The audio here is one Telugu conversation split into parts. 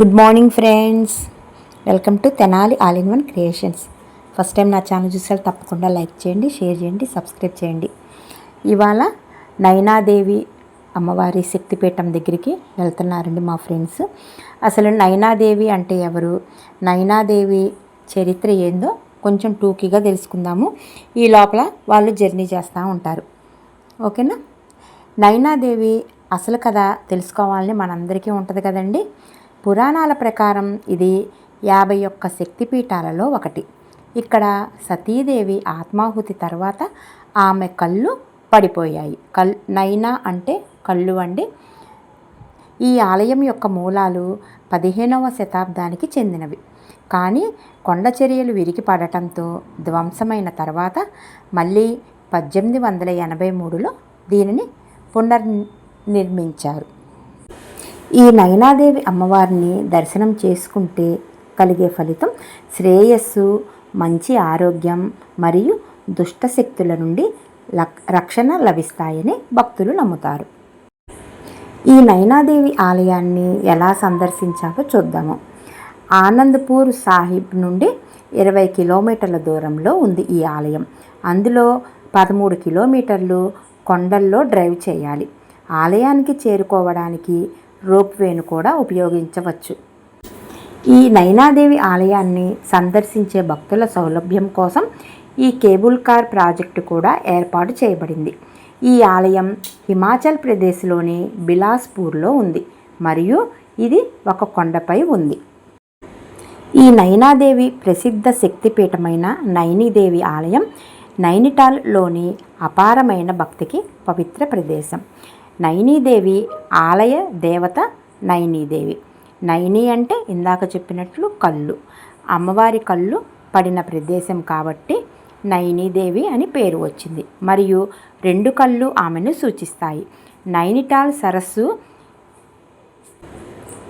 Good morning friends welcome to Tenali all in one creations first time నా ఛానల్ చూసారు తప్పకుండా లైక్ చేయండి షేర్ చేయండి సబ్స్క్రైబ్ చేయండి. ఇవాళ నైనాదేవి అమ్మవారి శక్తిపీఠం దగ్గరికి వెళ్తున్నారండి మా ఫ్రెండ్స్ అసలు నైనాదేవి అంటే ఎవరు? నైనాదేవి చరిత్ర ఏందో కొంచెం టూకీగా తెలుసుకుందాము. ఈ లోపల వాళ్ళు జర్నీ చేస్తూ ఉంటారు. ఓకేనా నైనాదేవి అసలు కథ తెలుసుకోవాలని మనందరికీ ఉంటుంది కదండి. పురాణాల ప్రకారం ఇది యాభై ఒక్క శక్తిపీఠాలలో ఒకటి. ఇక్కడ సతీదేవి ఆత్మాహుతి తర్వాత ఆమె కళ్ళు పడిపోయాయి. కల్ నైనా అంటే కళ్ళు అండి ఈ ఆలయం యొక్క మూలాలు పదిహేనవ శతాబ్దానికి చెందినవి. కానీ కొండ చర్యలు విరిగి పడటంతో ధ్వంసమైన తర్వాత మళ్ళీ పద్దెనిమిది వందల ఎనభై మూడులో దీనిని పునర్నిర్మించారు. ఈ నయనాదేవి అమ్మవారిని దర్శనం చేసుకుంటే కలిగే ఫలితం శ్రేయస్సు మంచి ఆరోగ్యం మరియు దుష్టశక్తుల నుండి లక్- రక్షణ లభిస్తాయని భక్తులు నమ్ముతారు. ఈ నైనాదేవి ఆలయాన్ని ఎలా సందర్శించాలో చూద్దాము. ఆనందపూర్ సాహిబ్ నుండి ఇరవై కిలోమీటర్ల దూరంలో ఉంది ఈ ఆలయం. అందులో పదమూడు కిలోమీటర్లు కొండల్లో డ్రైవ్ చేయాలి. ఆలయానికి చేరుకోవడానికి రోప్ వేను కూడా ఉపయోగించవచ్చు. ఈ నైనాదేవి ఆలయాన్ని సందర్శించే భక్తుల సౌలభ్యం కోసం ఈ కేబుల్ కార్ ప్రాజెక్టు కూడా ఏర్పాటు చేయబడింది. ఈ ఆలయం హిమాచల్ ప్రదేశ్లోని బిలాస్పూర్లో ఉంది మరియు ఇది ఒక కొండపై ఉంది. ఈ నైనాదేవి ప్రసిద్ధ శక్తిపీఠమైన నైనిదేవి ఆలయం నైనిటాల్లోని అపారమైన భక్తికి పవిత్ర ప్రదేశం. నైనీదేవి ఆలయ దేవత నైనీదేవి. నైని అంటే ఇందాక చెప్పినట్లు కళ్ళు. అమ్మవారి కళ్ళు పడిన ప్రదేశం కాబట్టి నైనీదేవి అని పేరు వచ్చింది. మరియు రెండు కళ్ళు ఆమెను సూచిస్తాయి. నైనిటాల్ సరస్సు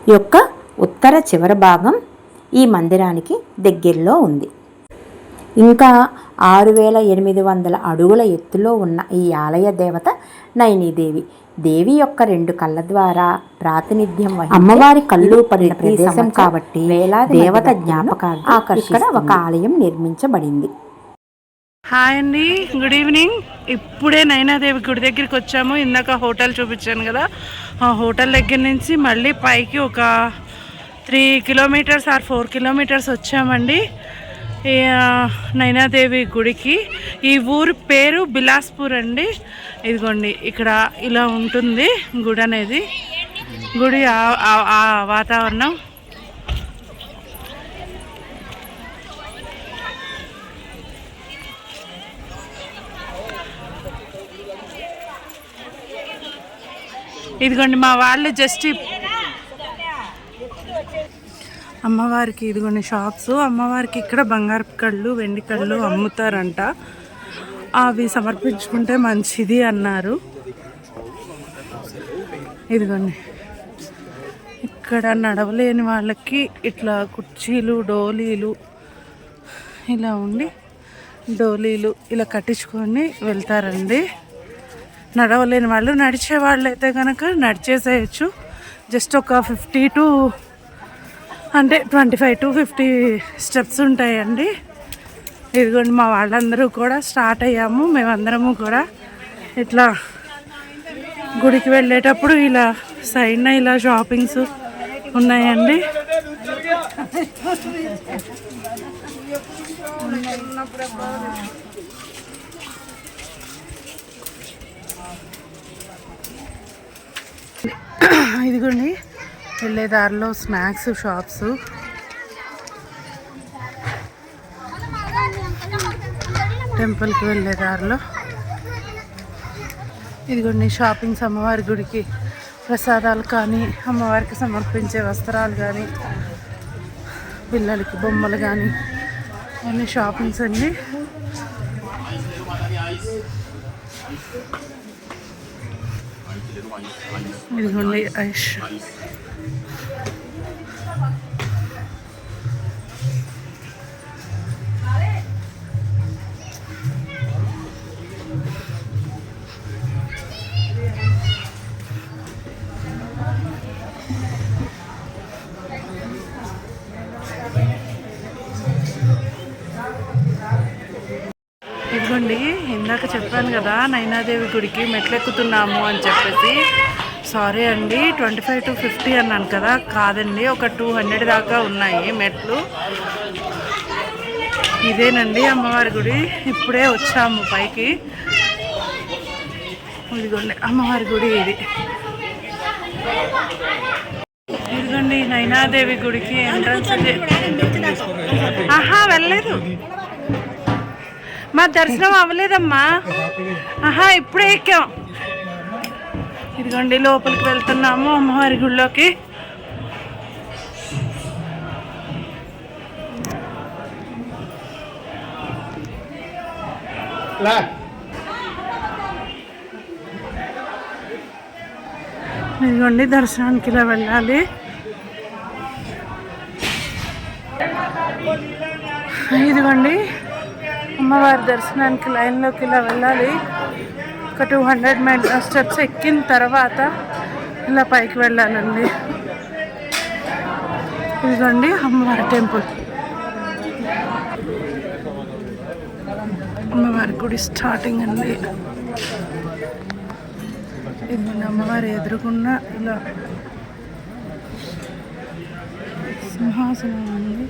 యొక్క ఉత్తర చివరి భాగం ఈ మందిరానికి దగ్గరలో ఉంది. ఇంకా ఆరు వేల ఎనిమిది వందల అడుగుల ఎత్తులో ఉన్న ఈ ఆలయ దేవత నైనీదేవి. దేవి యొక్క రెండు కళ్ళ ద్వారా ప్రాతినిధ్యం వహించే అమ్మవారి కళ్ళు పడిన ప్రదేశం కాబట్టి దేవత జ్ఞాపకాలు ఇక్కడ ఒక ఆలయం నిర్మించబడింది. హాయ్ అండి గుడ్ ఈవినింగ్. ఇప్పుడే నైనాదేవి గుడి దగ్గరికి వచ్చాము. ఇందాక హోటల్ చూపించాను కదా. ఆ హోటల్ దగ్గర నుంచి మళ్ళీ పైకి ఒక three kilometres or four kilometres వచ్చామండి. నైనాదేవి గుడికి. ఈ ఊరు పేరు బిలాస్పూర్ అండి. ఇదిగోండి ఇక్కడ ఇలా ఉంటుంది గుడి అనేది. గుడి ఆ- వాతావరణం. ఇదిగోండి మా వాళ్ళు జస్ట్ అమ్మవారికి ఇదిగోండి షాప్స్. అమ్మవారికి ఇక్కడ బంగారు కళ్ళు వెండి కళ్ళు అమ్ముతారంట. అవి సమర్పించుకుంటే మంచిది అన్నారు. ఇదిగోండి. ఇక్కడ నడవలేని వాళ్ళకి ఇట్లా కుర్చీలు డోలీలు ఇలా ఉండి డోలీలు ఇలా కట్టించుకొని వెళ్తారండి. నడవలేని వాళ్ళు నడిచే వాళ్ళు అయితే కనుక నడిచేసేయచ్చు. జస్ట్ ఒక ఫిఫ్టీ టు అంటే twenty five to fifty steps ఉంటాయండి. ఇదిగోండి మా వాళ్ళందరూ కూడా స్టార్ట్ అయ్యాము. మేమందరము కూడా ఇట్లా గుడికి వెళ్ళేటప్పుడు ఇలా సైడ్న ఇలా షాపింగ్స్ ఉన్నాయండి. ఇదిగోండి వెళ్ళే దారిలో స్నాక్స్ షాప్స్. టెంపుల్కి వెళ్ళే దారిలో. ఇదిగోండి షాపింగ్స్ అమ్మవారి గుడికి ప్రసాదాలు కానీ అమ్మవారికి సమర్పించే వస్త్రాలు కానీ పిల్లలకి బొమ్మలు కానీ అన్ని షాపింగ్స్ అండి. ఇదిగోండి ఐష్. ఇదిగోండి ఇందాక చెప్పాను కదా నైనాదేవి గుడికి మెట్లెక్కుతున్నాము అని చెప్పేసి. సారీ అండి ట్వంటీ ఫైవ్ టు ఫిఫ్టీ అన్నాను కదా కాదండి ఒక టూ హండ్రెడ్ దాకా ఉన్నాయి మెట్లు. ఇదేనండి అమ్మవారి గుడి ఇప్పుడే వచ్చాము పైకి. ఇదిగోండి అమ్మవారి గుడి ఇది. ఇదిగోండి నైనాదేవి గుడికి ఎంట్రన్స్ ఆహా వెళ్ళలేదు. మా దర్శనం అవ్వలేదమ్మా. ఆహా ఇప్పుడే ఎక్కాం. ఇదిగోండి లోపలికి వెళ్తున్నాము అమ్మవారి గుడిలోకి. ఇదిగోండి దర్శనానికి ఇలా వెళ్ళాలి. ఇదిగోండి అమ్మవారి దర్శనానికి లైన్లోకి ఇలా వెళ్ళాలి. ఒక టూ హండ్రెడ్ మైల్ స్టెప్స్ ఎక్కిన తర్వాత ఇలా పైకి వెళ్ళాలండి. ఇదిగోండి అమ్మవారి టెంపుల్. అమ్మవారి గుడి స్టార్టింగ్ అండి. ఇదిగోండి అమ్మవారి ఎదురుకున్న ఇలా సింహాసనం ఉంది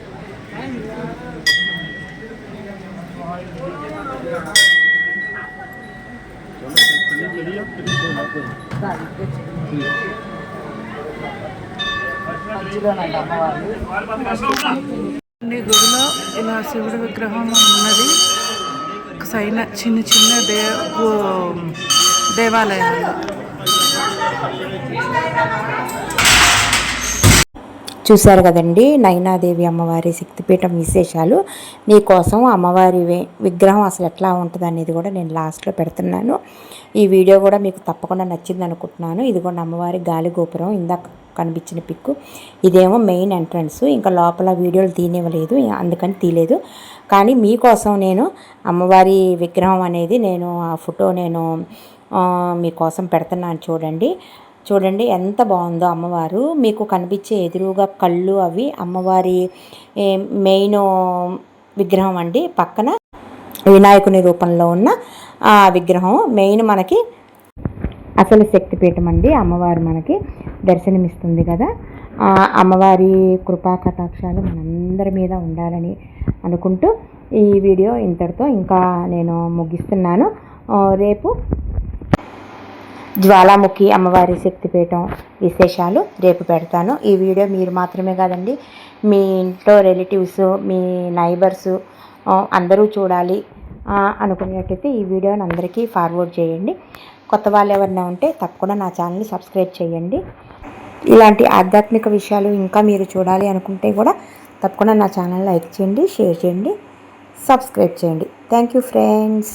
గుడిలో ఇలా శివుడి విగ్రహం ఉన్నది సైన చిన్న చిన్న దే దేవాలయాలు చూశారు కదండి నైనాదేవి అమ్మవారి శక్తిపీఠం విశేషాలు. మీకోసం అమ్మవారి విగ్రహం అసలు ఎట్లా ఉంటుంది అనేది కూడా నేను లాస్ట్లో పెడుతున్నాను. ఈ వీడియో కూడా మీకు తప్పకుండా నచ్చింది అనుకుంటున్నాను. ఇదిగోండి అమ్మవారి గాలి గోపురం ఇందాక కనిపించిన పిక్కు. ఇదేమో మెయిన్ ఎంట్రన్స్. ఇంకా లోపల వీడియోలు తీనివ్వలేదు అందుకని తీయలేదు. కానీ మీకోసం నేను అమ్మవారి విగ్రహం అనేది నేను ఆ ఫోటో నేను మీకోసం పెడుతున్నాను చూడండి. చూడండి ఎంత బాగుందో అమ్మవారు. మీకు కనిపించే ఎదురుగా కళ్ళు అవి. అమ్మవారి మెయిన్ విగ్రహం అండి పక్కన. వినాయకుని రూపంలో ఉన్న ఆ విగ్రహం. మెయిన్ మనకి అసలు శక్తిపీఠం అండి. అమ్మవారు మనకి దర్శనమిస్తుంది కదా. అమ్మవారి కృపా కటాక్షాలు మనందరి మీద ఉండాలని అనుకుంటూ ఈ వీడియో ఇంతటితో ఇంకా నేను ముగిస్తున్నాను. రేపు జ్వాలాముఖి అమ్మవారి శక్తిపీఠం విశేషాలు రేపు పెడతాను. ఈ వీడియో మీరు మాత్రమే కాదండి మీ ఇంట్లో రిలేటివ్స్ మీ నైబర్స్ అందరూ చూడాలి అనుకునేటైతే ఈ వీడియోని అందరికీ ఫార్వర్డ్ చేయండి. కొత్త వాళ్ళు ఎవరైనా ఉంటే తప్పకుండా నా ఛానల్ని సబ్స్క్రైబ్ చేయండి. ఇలాంటి ఆధ్యాత్మిక విషయాలు ఇంకా మీరు చూడాలి అనుకుంటే కూడా తప్పకుండా నా ఛానల్ లైక్ చేయండి షేర్ చేయండి సబ్స్క్రైబ్ చేయండి. Thank you friends.